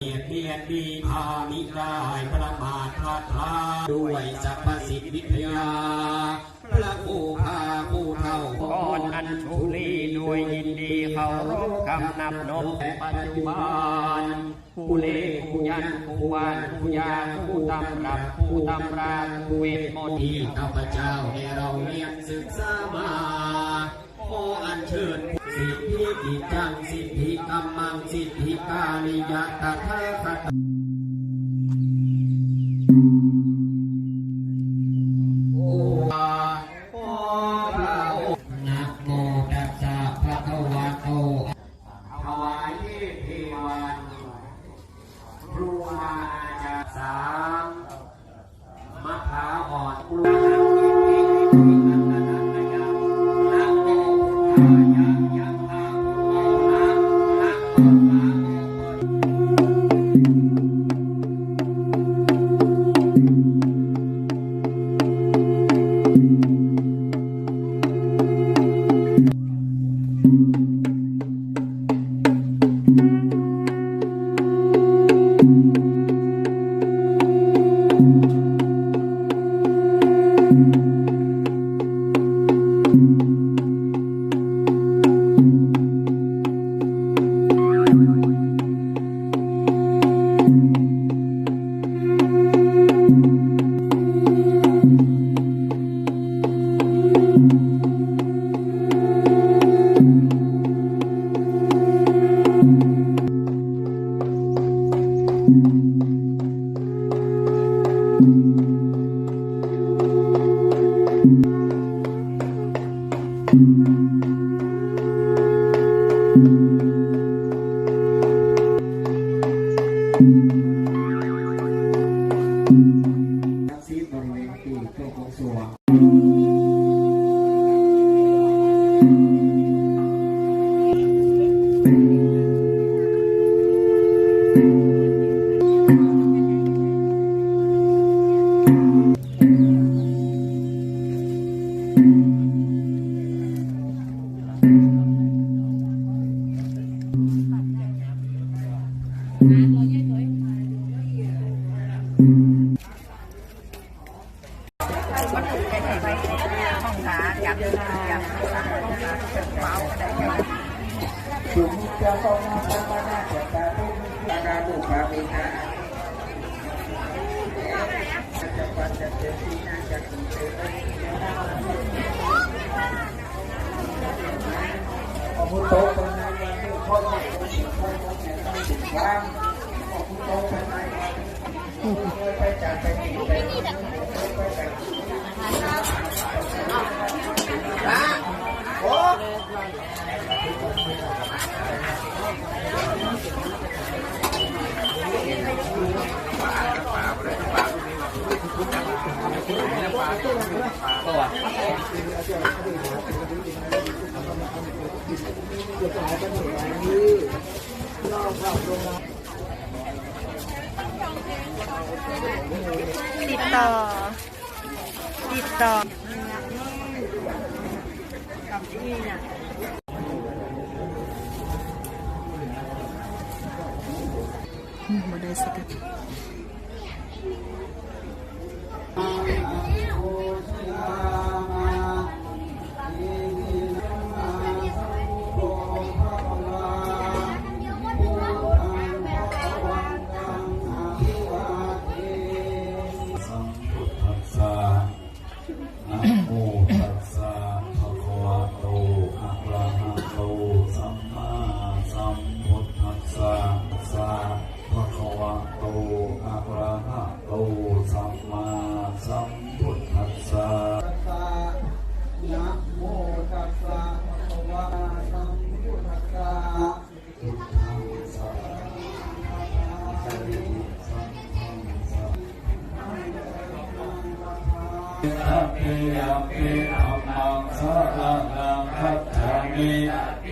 เบียดเบียนดีพามิได้ประมาทพลาดพลาด้วยสัพพสิทธิวิทยา พระผู้พาผู้เท่าก่อนอัญชุลีด้วยยินดีเคารพคำนับนบปัจจุบันผู้เลผู้ยันผู้วานผู้ยาผู้ตำรับผู้ตำราผู้เวทมนต์ที่ข้าพเจ้าได้เราเรียนศึกษามา ขออัญเชิญสิทธิกิจจังสิทธิกรรมังสิทธิกาลิยะตถาคตโอ้อาขอพระองค์นะโมตัสสะภะคะวะโตถวายเทวันรูมาอาจารย์สามมะพร้าวอ่อนกลูนะโมพุทธาย ยั ทักซีบริเวณที่โชคของสวง สุมิจาโตนาสัมปนาเจตาตุมิตาบุภาวินาจะปัจจเจตินาจักขุเตพระพุทโธปนัยวันนี้พ่อแม่คนสิพ่อแม่ต้องสิวางพระพุทโธปนัยวันนี้ ติดต่อ ติดต่ออืมบ่ได้สกัดสั มมาสัมพุทธัสสะนะโมตัสสะภะคะวะสัมพุทธัสสะพุทธังสะสริสัมพังสอยะปิธัมมังสะระนังคัมิธั